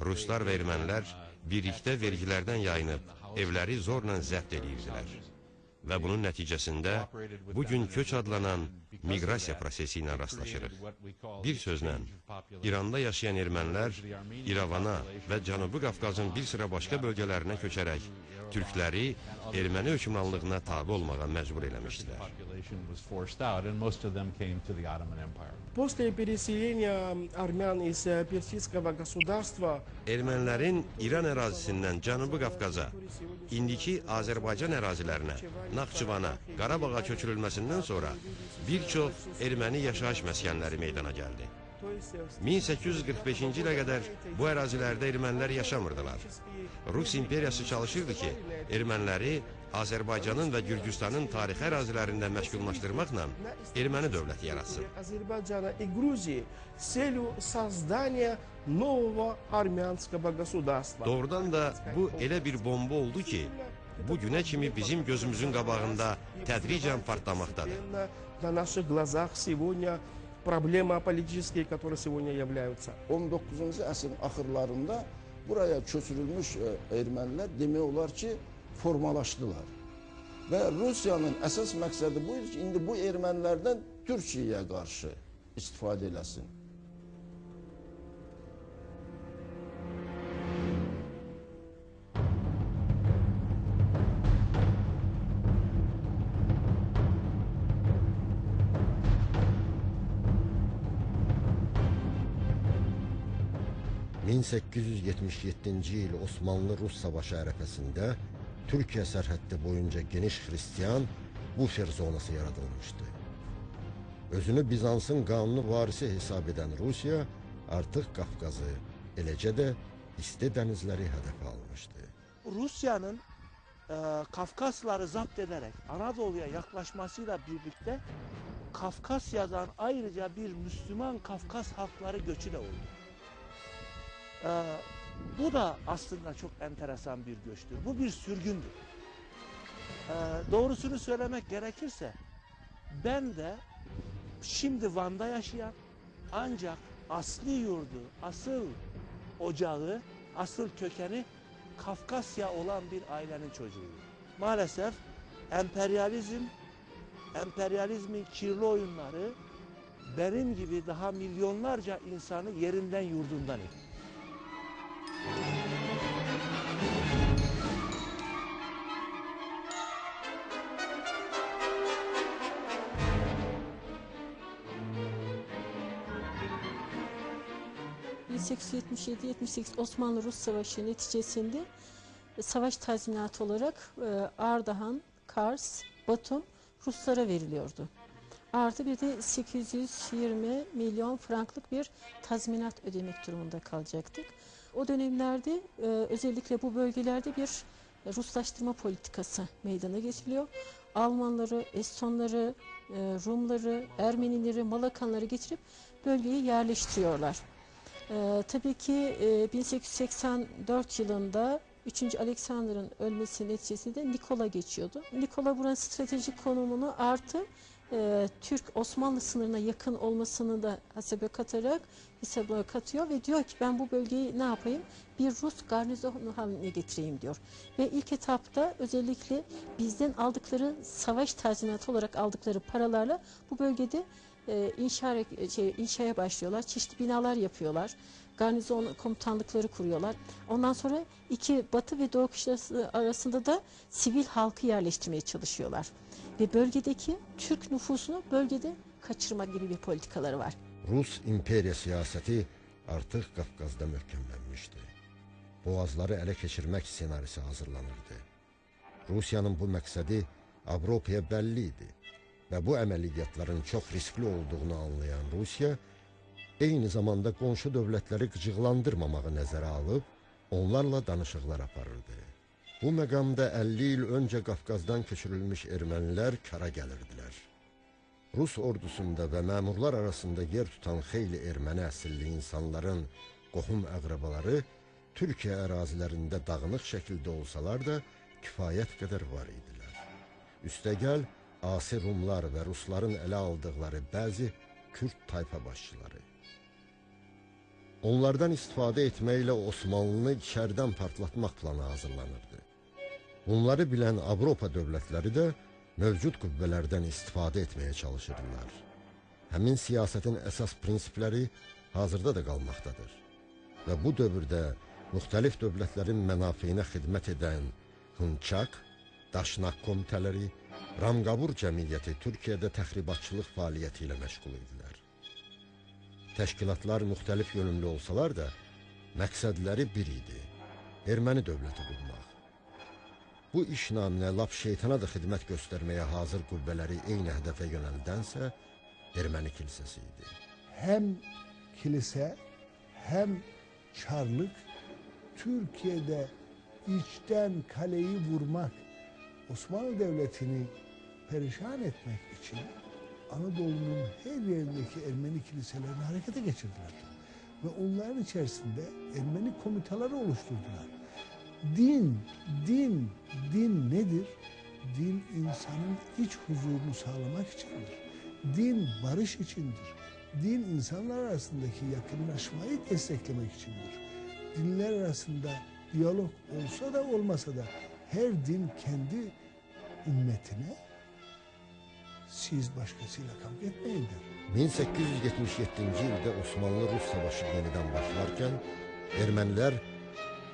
Ruslar və ermənilər birlikdə vergilərdən yayınıb evləri zorla zəbt edirdilər. Və bunun nəticəsində bu gün köç adlanan miqrasiya prosesi ilə rastlaşırıq. Bir sözlə, İranda yaşayan ermənilər İrəvana və Cənubi Qafqazın bir sıra başqa bölgələrinə köçərək türkləri erməni hökmranlığına tabi olmağa məcbur eləmişdilər. После переселения армян из э, персидского государства Ermənilərin İran ərazisindən Cənubi Qafqaza, indiki Azərbaycan ərazilərinə, Naxçıvana, Qarabağa köçürülməsindən sonra bir çox erməni yaşayış məskənləri meydana gəldi. то есть э, 1845-ci ilə qədər bu ərazilərdə ermənilər yaşamırdılar. Rus imperiyası çalışırdı ki, erməniləri Azərbaycanın və Gürcüstanın tarixi ərazilərində məşğullaşdırmaqla erməni dövləti yaratsın. Азербайджана и Грузии с целью создания нового армянского государства. Doğrudan da bu elə bir bomba oldu ki, bu günə kimi bizim gözümüzün qabağında tədricən partlamaqdadır. Постепенно На наших глазах сегодня проблема политические, которые сегодня являются. 19-cu əsrin axırlarında buraya köçürülmüş e, ermənilər demək olar ki, formalaşdılar. Və Rusiyanın əsas məqsədi bu idi ki, indi bu ermənilərdən Türkiyəyə qarşı istifadə eləsin. – 1877-ci il Osmanlı-Rus savaşı ərəfəsində Türkiyə sərhəddi boyunca geniş xristiyan bufer zonası yaradılmışdı. Özünü Bizansın qanuni varisi hesab edən Rusiya artıq Qafqazı, eləcə də isti dənizləri hədəfə almışdı. Rusya'nın e, Kafkasları zapt ederek Anadolu'ya yaklaşmasıyla birlikte Kafkasya'dan ayrıca bir Müslüman Kafkas halkları göçü de oldu. E, bu da aslında çok enteresan bir göçtür. Bu bir sürgündür. E, doğrusunu söylemek gerekirse ben de şimdi Van'da yaşayan ancak asli yurdu, asıl ocağı, asıl kökeni Kafkasya olan bir ailenin çocuğuyum. Maalesef emperyalizm, emperyalizmin kirli oyunları benim gibi daha milyonlarca insanı yerinden yurdundan etti. ...1877-78 Osmanlı-Rus Savaşı neticesinde savaş tazminatı olarak e, Ardahan, Kars, Batum Ruslara veriliyordu. Artı bir de 820 milyon franklık bir tazminat ödemek durumunda kalacaktık. O dönemlerde e, özellikle bu bölgelerde bir Ruslaştırma politikası meydana getiriliyor. Almanları, Estonları, e, Rumları, Ermenileri, Malakanları getirip bölgeye yerleştiriyorlar. Ee, tabii ki e, 1884 yılında 3. Alexander'ın ölmesi neticesinde Nikola geçiyordu. Nikola buranın stratejik konumunu artı e, Türk-Osmanlı sınırına yakın olmasını da hesaba katarak hesaba katıyor ve diyor ki ben bu bölgeyi ne yapayım? Bir Rus garnizonu haline getireyim diyor. Ve ilk etapta özellikle bizden aldıkları savaş tazminatı olarak aldıkları paralarla bu bölgede e, inşa, şey, inşaya başlıyorlar. Çeşitli binalar yapıyorlar. Garnizon komutanlıkları kuruyorlar. Ondan sonra iki batı ve doğu kışlası arasında da sivil halkı yerleştirmeye çalışıyorlar. Ve bölgedeki Türk nüfusunu bölgede kaçırma gibi bir politikaları var. Rus imperiya siyasəti artıq Qafqazda möhkəmlənmişdi. Boğazları ələ keçirmək senarisi hazırlanırdı. Rusiyanın bu məqsədi Avropaya bəlli idi və bu əməliyyatların çox riskli olduğunu anlayan Rusiya eyni zamanda qonşu dövlətləri qıcıqlandırmamağı nəzərə alıb onlarla danışıqlar aparırdı. Bu məqamda 50 il öncə Qafqazdan köçürülmüş ermənilər kara gəlirdilər. Rus ordusunda və məmurlar arasında yer tutan xeyli erməni əsilli insanların qohum əqrabaları Türkiyə ərazilərində dağınıq şəkildə olsalar da kifayət qədər var idilər. Üstəgəl asi Rumlar və Rusların ələ aldıqları bəzi Kürd tayfa başçıları. Onlardan istifadə etməklə Osmanlını içərdən partlatmaq planı hazırlanırdı. Bunları bilən Avropa dövlətləri də mövcud qüvvələrdən istifadə etməyə çalışırdılar. Həmin siyasətin əsas prinsipləri hazırda da qalmaqdadır. Və bu dövrdə müxtəlif dövlətlərin mənafeyinə xidmət edən Hınçaq, Daşnaq komitələri, Ramqabur cəmiyyəti Türkiyədə təxribatçılıq fəaliyyəti ilə məşğul idilər. Təşkilatlar müxtəlif yönümlü olsalar da, məqsədləri bir idi: erməni dövləti qurmaq. Bu iş naminə lap şeytana da xidmət göstərməyə hazır qüvvələri eyni hədəfə yönəldənsə, erməni kilsəsi idi. hem kilise hem çarlık Türkiye'de içten kaleyi vurmak, Osmanlı Devleti'ni perişan etmek için Anadolu'nun her yerindeki Ermeni kiliselerini harekete geçirdiler. Ve onların içerisinde Ermeni komitaları oluşturdular. Din, din, din nedir? Din insanın iç huzurunu sağlamak içindir. Din barış içindir. Din insanlar arasındaki yakınlaşmayı desteklemek içindir. Dinler arasında diyalog olsa da olmasa da her din kendi ümmetine siz başkasıyla kavga etmeyin der. 1877-ci ildə Osmanlı-Rus savaşı yenidən başlarkən ermənilər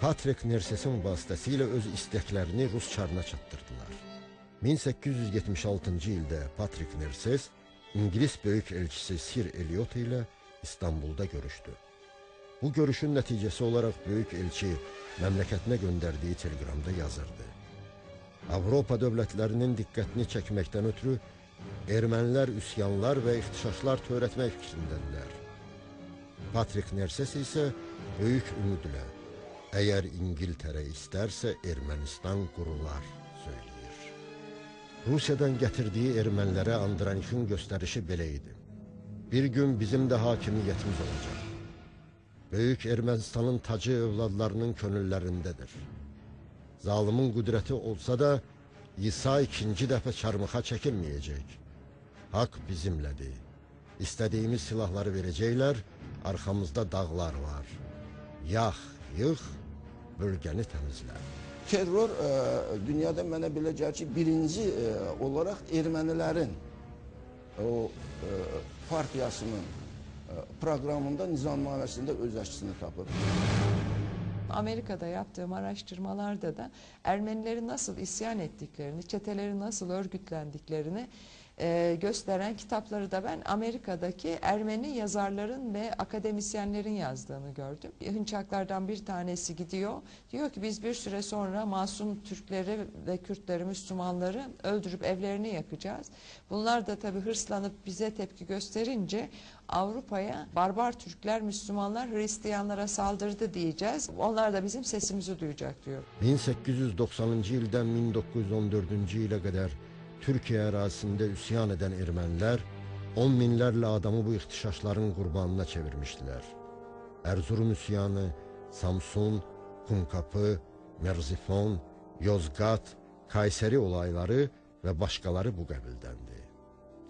Patrik Nersesin vasitəsilə öz istəklərini Rus çarına çatdırdılar. 1876-cı ildə Patrik Nerses İngilis böyük elçisi Sir Eliot ilə İstanbulda görüşdü. Bu görüşün nəticəsi olaraq böyük elçi məmləkətinə göndərdiyi teleqramda yazırdı. Avropa dövlətlərinin diqqətini çəkməkdən ötürü ermənilər üsyanlar və ixtişaşlar törətmək fikrindədirlər. Patrik Nerses isə böyük ümidlə əgər İngiltərə istərsə Ermənistan qurular söyləyir. Rusiyadan gətirdiyi ermənilərə Andranik'in göstərişi belə idi. Bir gün bizim də hakimiyyətimiz olacaq. Böyük Ermənistanın tacı övladlarının könüllərindədir. Zalimin qüdrəti olsa da İsa ikinci dəfə çarmıxa çəkilməyəcək. Haqq bizimlədir. İstədiyimiz silahları verəcəklər, arxamızda dağlar var. Yax, yığ, bölgəni təmizlə. Terror e, dünyada mənə belə gəlir ki, birinci e, olaraq ermənilərin o e, partiyasının e, proqramında, nizamnaməsində öz əksini tapır. Amerika'da yaptığım araştırmalarda da Ermenilerin nasıl isyan ettiklerini, çeteleri nasıl örgütlendiklerini e, gösteren kitapları da ben Amerika'daki Ermeni yazarların ve akademisyenlerin yazdığını gördüm. Hınçaklardan bir tanesi gidiyor, diyor ki biz bir süre sonra masum Türkleri ve Kürtleri, Müslümanları öldürüp evlerini yakacağız. Bunlar da tabii hırslanıp bize tepki gösterince Avrupa'ya barbar Türkler, Müslümanlar Hristiyanlara saldırdı diyeceğiz. Onlar da bizim sesimizi duyacak diyor. 1890-cı ildən 1914-cü ilə qədər Türkiyə ərazisində üsyan edən ermənilər 10 minlərlə adamı bu ixtişaşların qurbanına çevirmişdilər. Erzurum üsyanı, Samsun, Kumkapı, Merzifon, Yozgat, Kayseri olayları və başqaları bu qəbildəndir.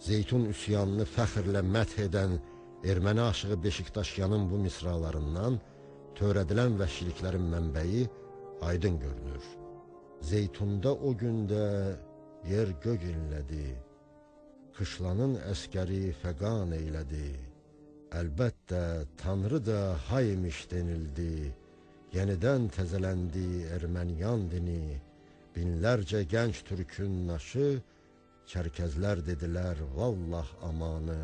Zeytun üsyanını fəxrlə məth edən erməni aşığı Beşiktaşyanın bu misralarından törədilən vəhşiliklərin mənbəyi aydın görünür. Zeytunda o gündə yer gög inlədi, Qışlanın əskəri fəqan eylədi. Əlbəttə, Tanrı da haymış denildi, Yenidən təzələndi Erməniyan dini, Binlərcə gənc türkün naşı, Çərkəzlər dedilər, vallah amanı,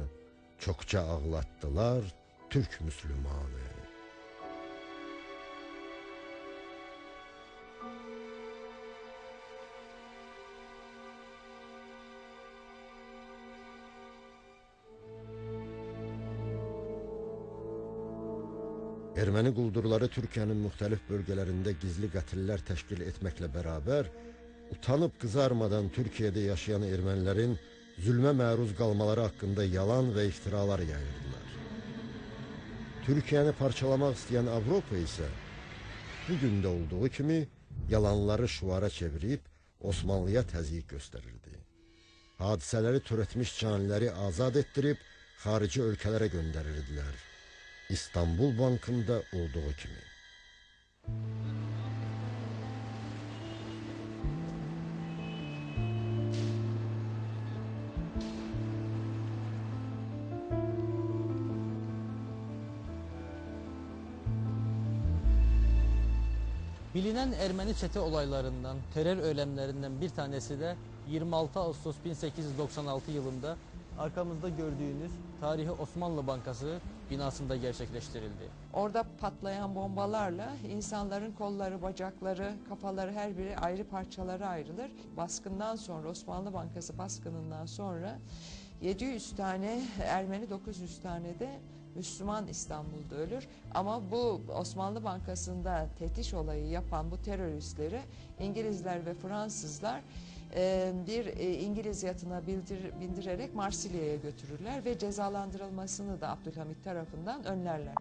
Çokça ağlattılar Türk Müslümanı. Erməni quldurları Türkiyənin müxtəlif bölgələrində gizli qətillər təşkil etməklə bərabər, utanıb qızarmadan Türkiyədə yaşayan ermənilərin zülmə məruz qalmaları haqqında yalan və iftiralar yayırdılar. Türkiyəni parçalamaq istəyən Avropa isə bu gün də olduğu kimi yalanları şuvara çevirib Osmanlıya təzyiq göstərirdi. Hadisələri törətmiş caniləri azad etdirib xarici ölkələrə göndərirdilər. İstanbul Bankında olduğu kimi. Bilinen Ermeni çete olaylarından, terör eylemlerinden bir tanesi de 26 Ağustos 1896 yılında arkamızda gördüğünüz tarihi Osmanlı Bankası binasında gerçekleştirildi. Orada patlayan bombalarla insanların kolları, bacakları, kafaları her biri ayrı parçalara ayrılır. Baskından sonra, Osmanlı Bankası baskınından sonra 700 tane Ermeni, 900 tane de Müslüman İstanbul'da ölür. Ama bu Osmanlı Bankası'nda tetiş olayı yapan bu teröristleri İngilizler ve Fransızlar e, bir e, İngiliz yatına bildir, bindirerek Marsilya'ya götürürler ve cezalandırılmasını da Abdülhamit tarafından önlerler.